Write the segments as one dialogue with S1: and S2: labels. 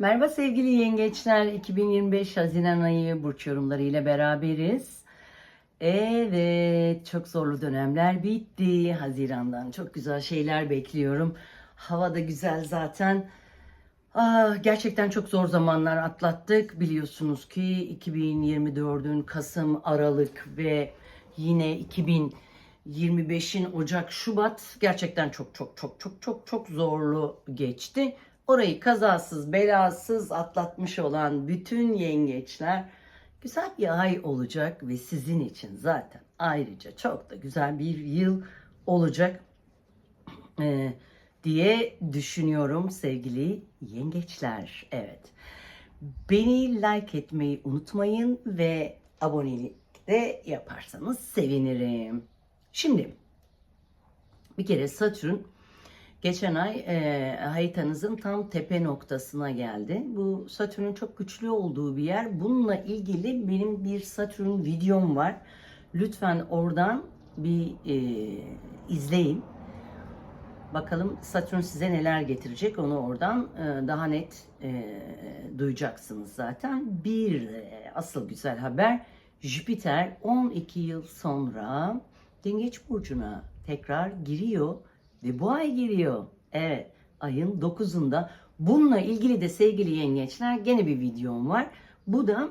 S1: Merhaba sevgili yengeçler. 2025 Haziran ayı burç yorumları ile beraberiz. Evet, çok zorlu dönemler bitti. Haziran'dan çok güzel şeyler bekliyorum. Hava da güzel zaten. Ah, gerçekten çok zor zamanlar atlattık. Biliyorsunuz ki 2024'ün Kasım, Aralık ve yine 2025'in Ocak, Şubat gerçekten çok çok çok çok çok çok zorlu geçti. Orayı kazasız belasız atlatmış olan bütün yengeçler güzel bir ay olacak ve sizin için zaten ayrıca çok da güzel bir yıl olacak Ee, diye düşünüyorum sevgili yengeçler. Evet. Beni like etmeyi unutmayın ve abonelik de yaparsanız sevinirim. Şimdi bir kere Satürn geçen ay e, haritanızın tam tepe noktasına geldi. Bu Satürn'ün çok güçlü olduğu bir yer. Bununla ilgili benim bir Satürn videom var. Lütfen oradan bir e, izleyin. Bakalım Satürn size neler getirecek onu oradan e, daha net e, duyacaksınız zaten. Bir e, asıl güzel haber Jüpiter 12 yıl sonra Yengeç Burcu'na tekrar giriyor ve bu ay giriyor. Evet ayın 9'unda. Bununla ilgili de sevgili yengeçler gene bir videom var. Bu da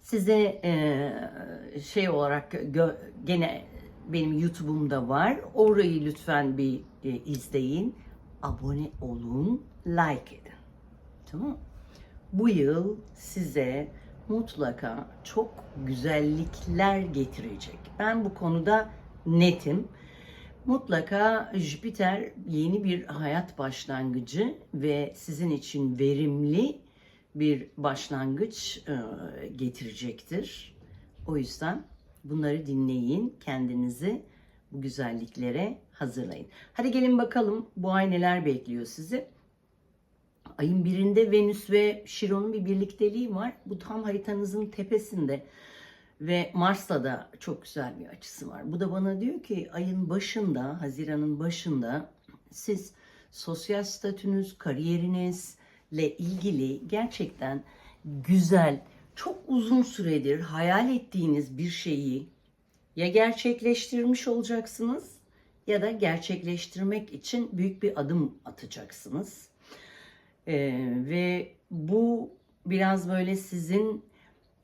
S1: size e, şey olarak gö- gene benim YouTube'umda var. Orayı lütfen bir e, izleyin. Abone olun, like edin. Tamam? Bu yıl size mutlaka çok güzellikler getirecek. Ben bu konuda netim. Mutlaka Jüpiter yeni bir hayat başlangıcı ve sizin için verimli bir başlangıç e, getirecektir. O yüzden bunları dinleyin, kendinizi bu güzelliklere hazırlayın. Hadi gelin bakalım bu ay neler bekliyor sizi. Ayın birinde Venüs ve Şiron'un bir birlikteliği var. Bu tam haritanızın tepesinde. Ve Mars'ta da çok güzel bir açısı var. Bu da bana diyor ki ayın başında, Haziran'ın başında siz sosyal statünüz, kariyerinizle ilgili gerçekten güzel, çok uzun süredir hayal ettiğiniz bir şeyi ya gerçekleştirmiş olacaksınız ya da gerçekleştirmek için büyük bir adım atacaksınız. Ee, ve bu biraz böyle sizin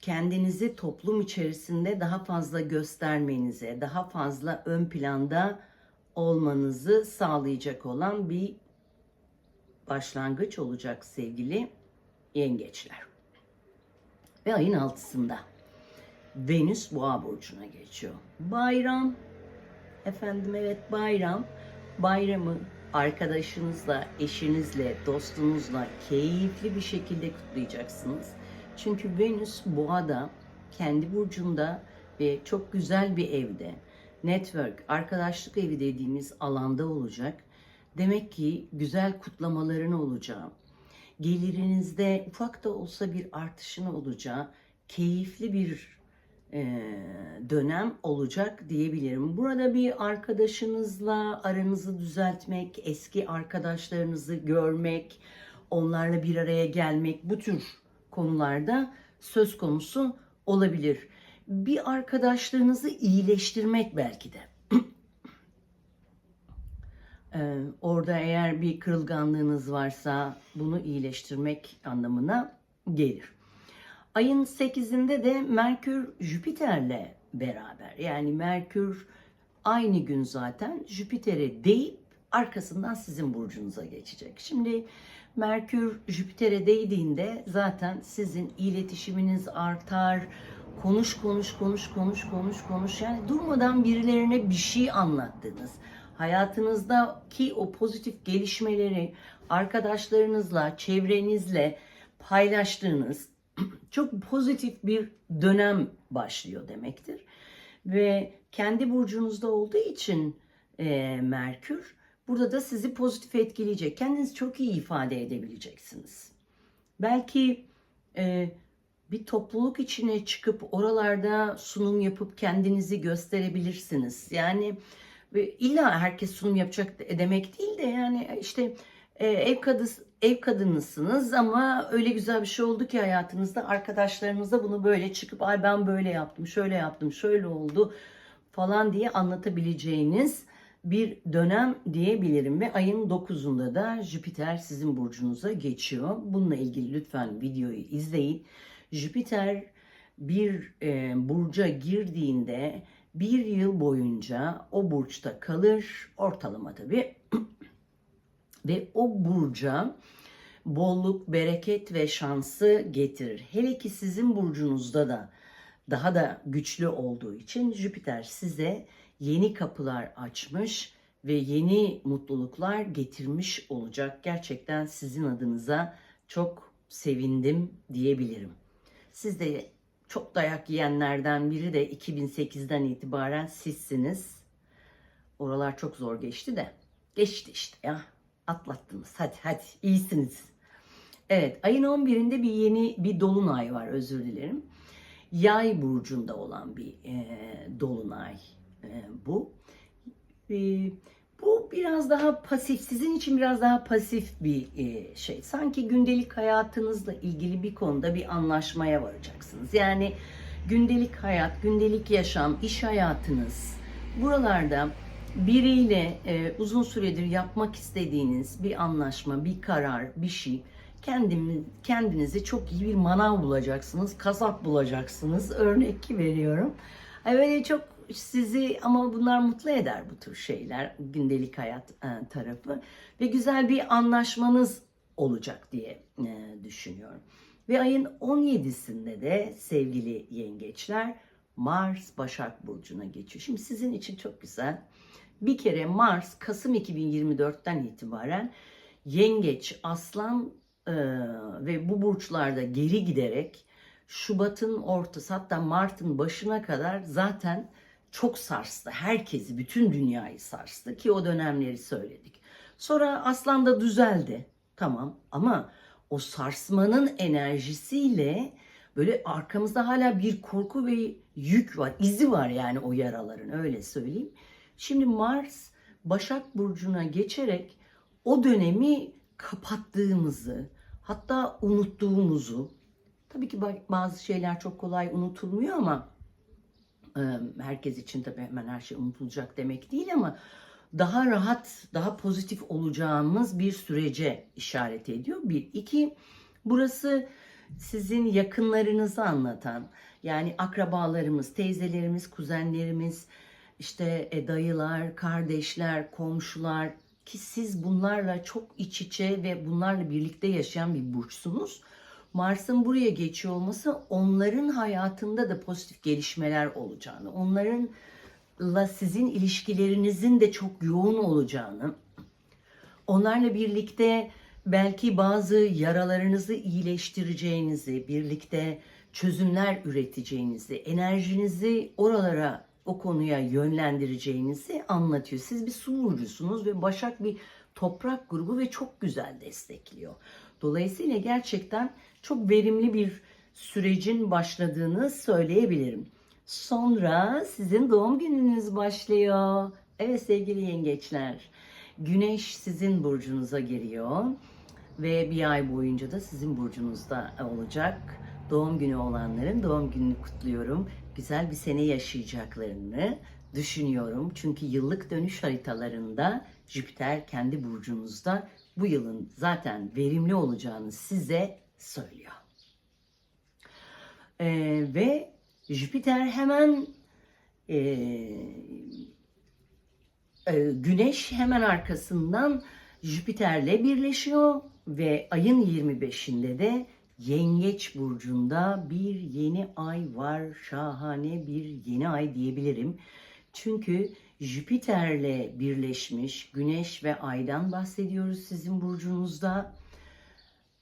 S1: kendinizi toplum içerisinde daha fazla göstermenize, daha fazla ön planda olmanızı sağlayacak olan bir başlangıç olacak sevgili yengeçler. Ve ayın altısında Venüs Boğa burcuna geçiyor. Bayram efendim evet bayram. Bayramı arkadaşınızla, eşinizle, dostunuzla keyifli bir şekilde kutlayacaksınız. Çünkü Venüs Boğa'da kendi burcunda ve çok güzel bir evde network, arkadaşlık evi dediğimiz alanda olacak. Demek ki güzel kutlamaların olacağı, gelirinizde ufak da olsa bir artışın olacağı keyifli bir e, dönem olacak diyebilirim. Burada bir arkadaşınızla aranızı düzeltmek, eski arkadaşlarınızı görmek, onlarla bir araya gelmek bu tür konularda söz konusu olabilir. Bir arkadaşlığınızı iyileştirmek belki de. Ee, orada eğer bir kırılganlığınız varsa bunu iyileştirmek anlamına gelir. Ayın 8'inde de Merkür Jüpiter'le beraber. Yani Merkür aynı gün zaten Jüpiter'e değip arkasından sizin burcunuza geçecek. Şimdi Merkür Jüpiter'e değdiğinde zaten sizin iletişiminiz artar. Konuş konuş konuş konuş konuş konuş yani durmadan birilerine bir şey anlattınız. Hayatınızdaki o pozitif gelişmeleri arkadaşlarınızla, çevrenizle paylaştığınız çok pozitif bir dönem başlıyor demektir. Ve kendi burcunuzda olduğu için e, Merkür burada da sizi pozitif etkileyecek. Kendinizi çok iyi ifade edebileceksiniz. Belki e, bir topluluk içine çıkıp oralarda sunum yapıp kendinizi gösterebilirsiniz. Yani illa herkes sunum yapacak demek değil de yani işte e, ev kadısı ev kadınısınız ama öyle güzel bir şey oldu ki hayatınızda arkadaşlarınızla bunu böyle çıkıp ay ben böyle yaptım, şöyle yaptım, şöyle oldu falan diye anlatabileceğiniz bir dönem diyebilirim ve ayın 9'unda da Jüpiter sizin burcunuza geçiyor. Bununla ilgili lütfen videoyu izleyin. Jüpiter bir e, burca girdiğinde bir yıl boyunca o burçta kalır ortalama tabii ve o burca bolluk, bereket ve şansı getirir. Hele ki sizin burcunuzda da daha da güçlü olduğu için Jüpiter size yeni kapılar açmış ve yeni mutluluklar getirmiş olacak. Gerçekten sizin adınıza çok sevindim diyebilirim. Siz de çok dayak yiyenlerden biri de 2008'den itibaren sizsiniz. Oralar çok zor geçti de. Geçti işte ya. Atlattınız. Hadi hadi iyisiniz. Evet ayın 11'inde bir yeni bir dolunay var özür dilerim. Yay burcunda olan bir e, dolunay bu. E, bu biraz daha pasif, sizin için biraz daha pasif bir e, şey. Sanki gündelik hayatınızla ilgili bir konuda bir anlaşmaya varacaksınız. Yani gündelik hayat, gündelik yaşam, iş hayatınız buralarda biriyle e, uzun süredir yapmak istediğiniz bir anlaşma, bir karar, bir şey kendim, kendinizi çok iyi bir manav bulacaksınız, kasap bulacaksınız. Örnek veriyorum. Ay Böyle çok sizi ama bunlar mutlu eder bu tür şeyler gündelik hayat e, tarafı ve güzel bir anlaşmanız olacak diye e, düşünüyorum. Ve ayın 17'sinde de sevgili yengeçler Mars Başak Burcu'na geçiyor. Şimdi sizin için çok güzel. Bir kere Mars Kasım 2024'ten itibaren Yengeç, Aslan e, ve bu burçlarda geri giderek Şubat'ın ortası hatta Mart'ın başına kadar zaten çok sarstı. Herkesi, bütün dünyayı sarstı ki o dönemleri söyledik. Sonra Aslan'da düzeldi. Tamam ama o sarsmanın enerjisiyle böyle arkamızda hala bir korku ve yük var. izi var yani o yaraların öyle söyleyeyim. Şimdi Mars Başak Burcu'na geçerek o dönemi kapattığımızı hatta unuttuğumuzu tabii ki bazı şeyler çok kolay unutulmuyor ama herkes için tabii hemen her şey unutulacak demek değil ama daha rahat, daha pozitif olacağımız bir sürece işaret ediyor. Bir, iki, burası sizin yakınlarınızı anlatan, yani akrabalarımız, teyzelerimiz, kuzenlerimiz, işte e, dayılar, kardeşler, komşular ki siz bunlarla çok iç içe ve bunlarla birlikte yaşayan bir burçsunuz. Mars'ın buraya geçiyor olması onların hayatında da pozitif gelişmeler olacağını, onlarınla sizin ilişkilerinizin de çok yoğun olacağını, onlarla birlikte belki bazı yaralarınızı iyileştireceğinizi, birlikte çözümler üreteceğinizi, enerjinizi oralara o konuya yönlendireceğinizi anlatıyor. Siz bir su burcusunuz ve Başak bir toprak grubu ve çok güzel destekliyor. Dolayısıyla gerçekten çok verimli bir sürecin başladığını söyleyebilirim. Sonra sizin doğum gününüz başlıyor. Evet sevgili yengeçler. Güneş sizin burcunuza giriyor ve bir ay boyunca da sizin burcunuzda olacak. Doğum günü olanların doğum gününü kutluyorum. Güzel bir sene yaşayacaklarını düşünüyorum. Çünkü yıllık dönüş haritalarında Jüpiter kendi burcunuzda bu yılın zaten verimli olacağını size söylüyor. Ee, ve Jüpiter hemen e, e, Güneş hemen arkasından Jüpiter'le birleşiyor ve ayın 25'inde de Yengeç burcunda bir yeni ay var. Şahane bir yeni ay diyebilirim. Çünkü Jüpiter'le birleşmiş Güneş ve Ay'dan bahsediyoruz sizin burcunuzda.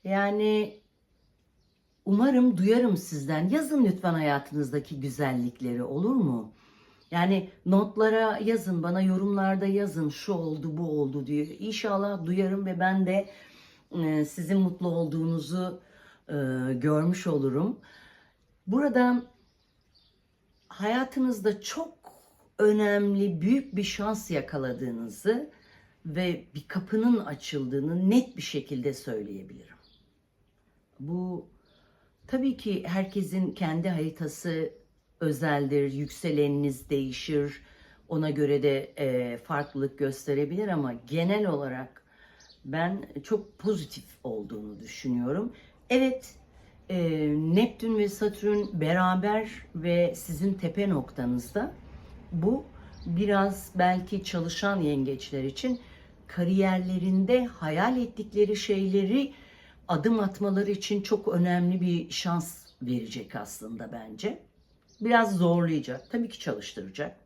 S1: Yani umarım duyarım sizden. Yazın lütfen hayatınızdaki güzellikleri olur mu? Yani notlara yazın, bana yorumlarda yazın şu oldu bu oldu diyor. İnşallah duyarım ve ben de e, sizin mutlu olduğunuzu e, görmüş olurum. Burada hayatınızda çok önemli, büyük bir şans yakaladığınızı ve bir kapının açıldığını net bir şekilde söyleyebilirim. Bu tabii ki herkesin kendi haritası özeldir, yükseleniniz değişir, ona göre de e, farklılık gösterebilir ama genel olarak ben çok pozitif olduğunu düşünüyorum. Evet, e, Neptün ve Satürn beraber ve sizin tepe noktanızda bu biraz belki çalışan yengeçler için kariyerlerinde hayal ettikleri şeyleri adım atmaları için çok önemli bir şans verecek aslında bence. Biraz zorlayacak, tabii ki çalıştıracak.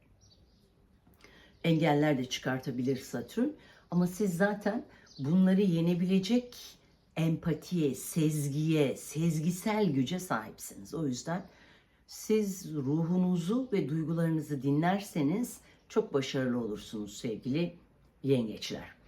S1: Engeller de çıkartabilir Satürn ama siz zaten bunları yenebilecek empatiye, sezgiye, sezgisel güce sahipsiniz. O yüzden siz ruhunuzu ve duygularınızı dinlerseniz çok başarılı olursunuz sevgili yengeçler.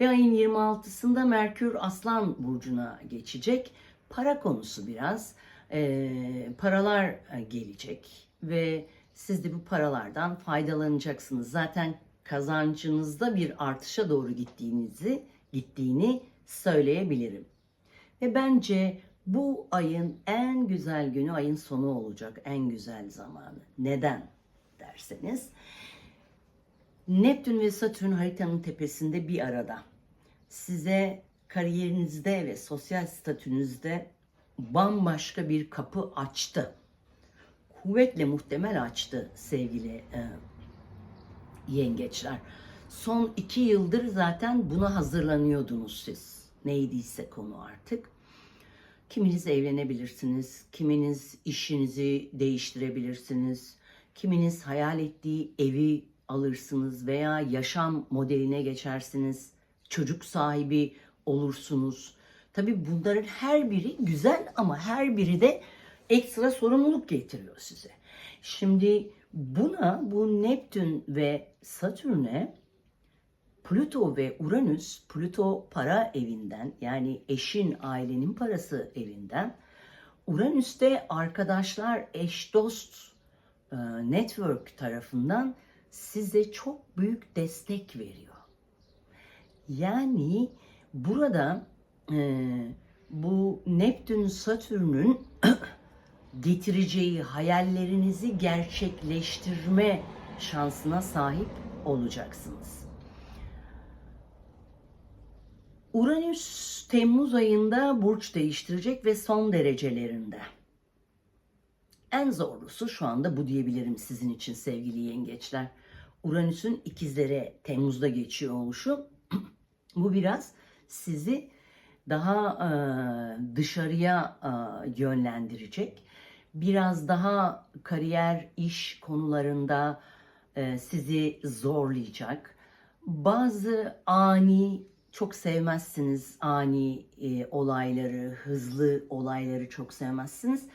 S1: Ve ayın 26'sında Merkür Aslan Burcu'na geçecek. Para konusu biraz. Ee, paralar gelecek ve siz de bu paralardan faydalanacaksınız. Zaten kazancınızda bir artışa doğru gittiğinizi gittiğini söyleyebilirim. Ve bence bu ayın en güzel günü ayın sonu olacak. En güzel zamanı. Neden derseniz Neptün ve Satürn haritanın tepesinde bir arada. Size kariyerinizde ve sosyal statünüzde bambaşka bir kapı açtı. Kuvvetle muhtemel açtı sevgili e, yengeçler. Son iki yıldır zaten buna hazırlanıyordunuz siz. Neydiyse konu artık. Kiminiz evlenebilirsiniz, kiminiz işinizi değiştirebilirsiniz, kiminiz hayal ettiği evi alırsınız veya yaşam modeline geçersiniz, çocuk sahibi olursunuz. Tabii bunların her biri güzel ama her biri de ekstra sorumluluk getiriyor size. Şimdi buna bu Neptün ve Satürn'e Plüto ve Uranüs, Plüto para evinden yani eşin, ailenin parası evinden, Uranüs'te arkadaşlar, eş, dost, e, network tarafından size çok büyük destek veriyor. Yani burada e, bu Neptün Satürn'ün getireceği hayallerinizi gerçekleştirme şansına sahip olacaksınız. Uranüs Temmuz ayında burç değiştirecek ve son derecelerinde. En zorlusu şu anda bu diyebilirim sizin için sevgili yengeçler. Uranüs'ün ikizlere Temmuz'da geçiyor oluşu bu biraz sizi daha e, dışarıya e, yönlendirecek. Biraz daha kariyer, iş konularında e, sizi zorlayacak. Bazı ani çok sevmezsiniz ani e, olayları, hızlı olayları çok sevmezsiniz.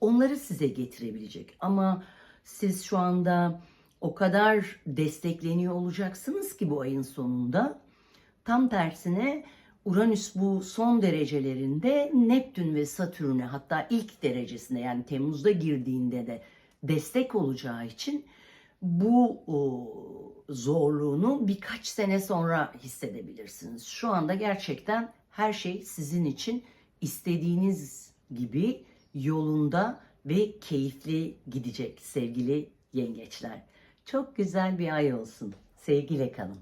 S1: Onları size getirebilecek. Ama siz şu anda o kadar destekleniyor olacaksınız ki bu ayın sonunda. Tam tersine Uranüs bu son derecelerinde Neptün ve Satürn'e hatta ilk derecesinde yani Temmuz'da girdiğinde de destek olacağı için bu o, zorluğunu birkaç sene sonra hissedebilirsiniz. Şu anda gerçekten her şey sizin için istediğiniz gibi yolunda ve keyifli gidecek sevgili yengeçler. Çok güzel bir ay olsun. Sevgiyle kalın.